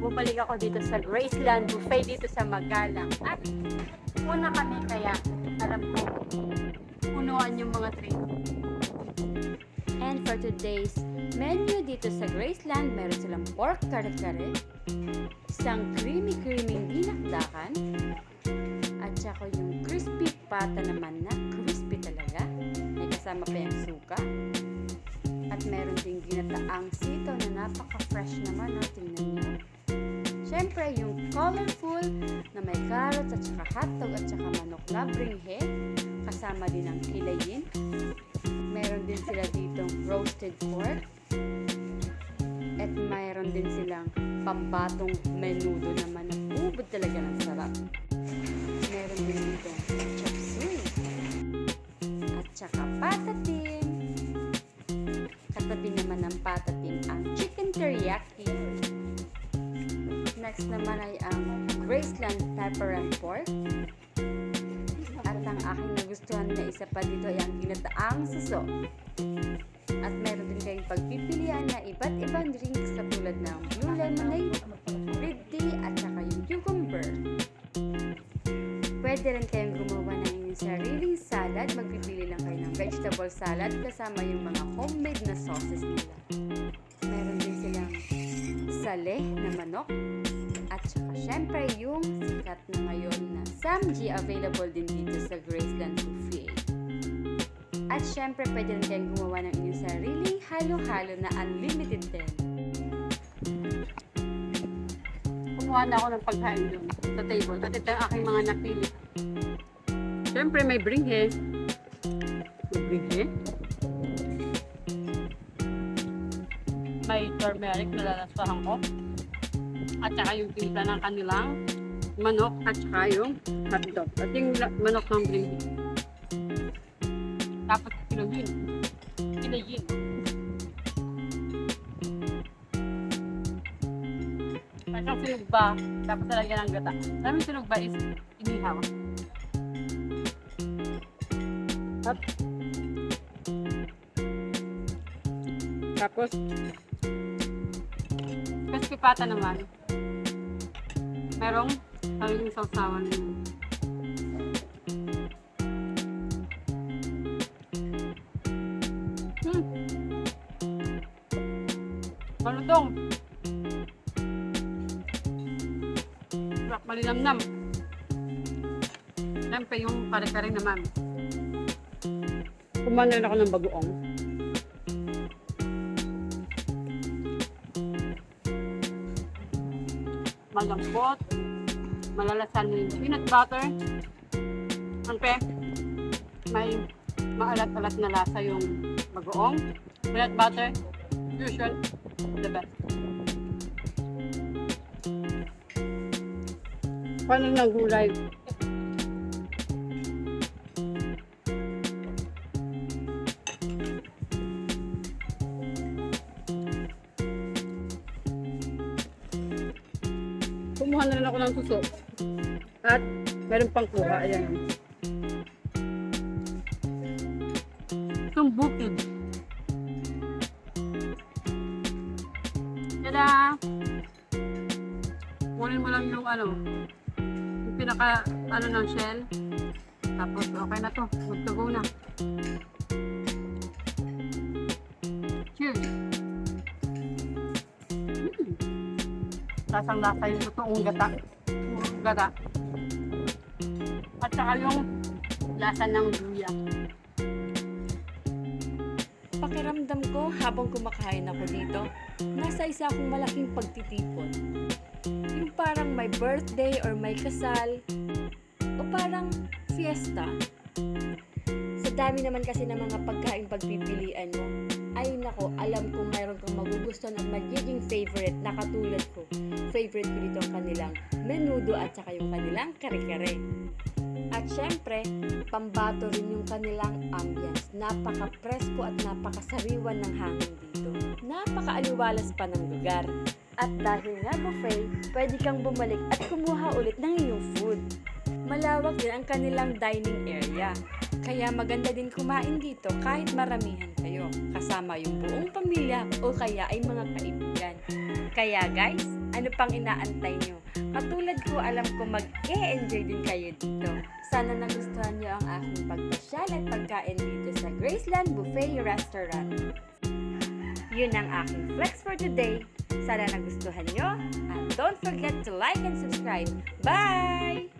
bumalik ako dito sa Graceland Buffet dito sa Magalang. At una kami kaya alam ko punuan yung mga tray. And for today's menu dito sa Graceland, meron silang pork kare-kare, isang creamy-creamy dinakdakan, at saka yung crispy pata naman na crispy talaga. May kasama pa yung suka. At meron din ginataang sito na napaka-fresh naman. No? Tingnan. Siyempre, yung colorful na may carrots at saka hotdog at saka manok na bringhe. Kasama din ang kilayin. Meron din sila ditong roasted pork. At mayroon din silang pambatong menudo naman na ubod talaga ng sarap. Meron din Next naman ay ang Graceland pepper and pork. At ang aking nagustuhan na isa pa dito ay ang ginataang suso. At meron din kayong pagpipilian na iba't ibang drinks katulad ng blue lemonade, red tea, at saka yung cucumber. Pwede rin kayong gumawa ng inyong sariling salad. Magpipili lang kayo ng vegetable salad kasama yung mga homemade na sauces nila. Meron din silang saleh na manok. At saka syempre yung sikat na ngayon na Samji available din dito sa Graceland Buffet. At syempre pwede rin kayong gumawa ng inyong sariling halo-halo na unlimited din. Kumuha na ako ng pagkain doon sa table. At ito ang aking mga napili. Siyempre may bringhe. May bringhe. May turmeric na lalasahan ko. At saka yung timpla ng kanilang manok at saka yung hotdog. At yung manok ng bringhe. Tapos kilogin. Kilogin. Parang sinugba, tapos talagyan ng gata. Namin sinugba is inihaw. Up. Tapos, crispy pata naman. Merong sariling sausawan yun. Hmm. Malutong. Malinamnam. Siyempre yung kare-kare naman. Kumain rin ako ng bagoong. Malambot. Malalasan yung peanut butter. Siyempre, may maalat-alat na lasa yung bagoong. Peanut butter, fusion, the best. Paano ng? Kumuha na rin ako ng suso. At meron pang kuha. Ayan. Itong bukid. Tada! Kunin mo lang yung ano, yung pinaka, ano ng shell. Tapos, okay na to. Good to go na. Cheers! Lasang lasa yung totoong gata. Gata. At saka yung lasa ng luya. Pakiramdam ko habang kumakain ako dito, nasa isa akong malaking pagtitipon. Yung parang may birthday or may kasal, o parang fiesta. Sa dami naman kasi ng mga pagkain pagpipilian mo, ay nako, alam kong mayroon kang magugustuhan at magiging favorite na katulad ko. Favorite ko dito ang kanilang menudo at saka yung kanilang kare-kare. At syempre, pambato rin yung kanilang ambience. Napaka-presko at napakasariwan ng hangin dito. Napakaaliwalas pa ng lugar. At dahil nga buffet, pwede kang bumalik at kumuha ulit ng iyong food. Malawak din ang kanilang dining area. Kaya maganda din kumain dito kahit maramihan kayo, kasama yung buong pamilya o kaya ay mga kaibigan. Kaya guys, Ano pang inaantay nyo? Katulad ko, alam ko mag-e-enjoy din kayo dito. Sana nagustuhan niyo ang aking pagpasyal at pagkain dito sa Graceland Buffet Restaurant. Yun ang aking flex for today. Sana nagustuhan nyo. And don't forget to like and subscribe. Bye!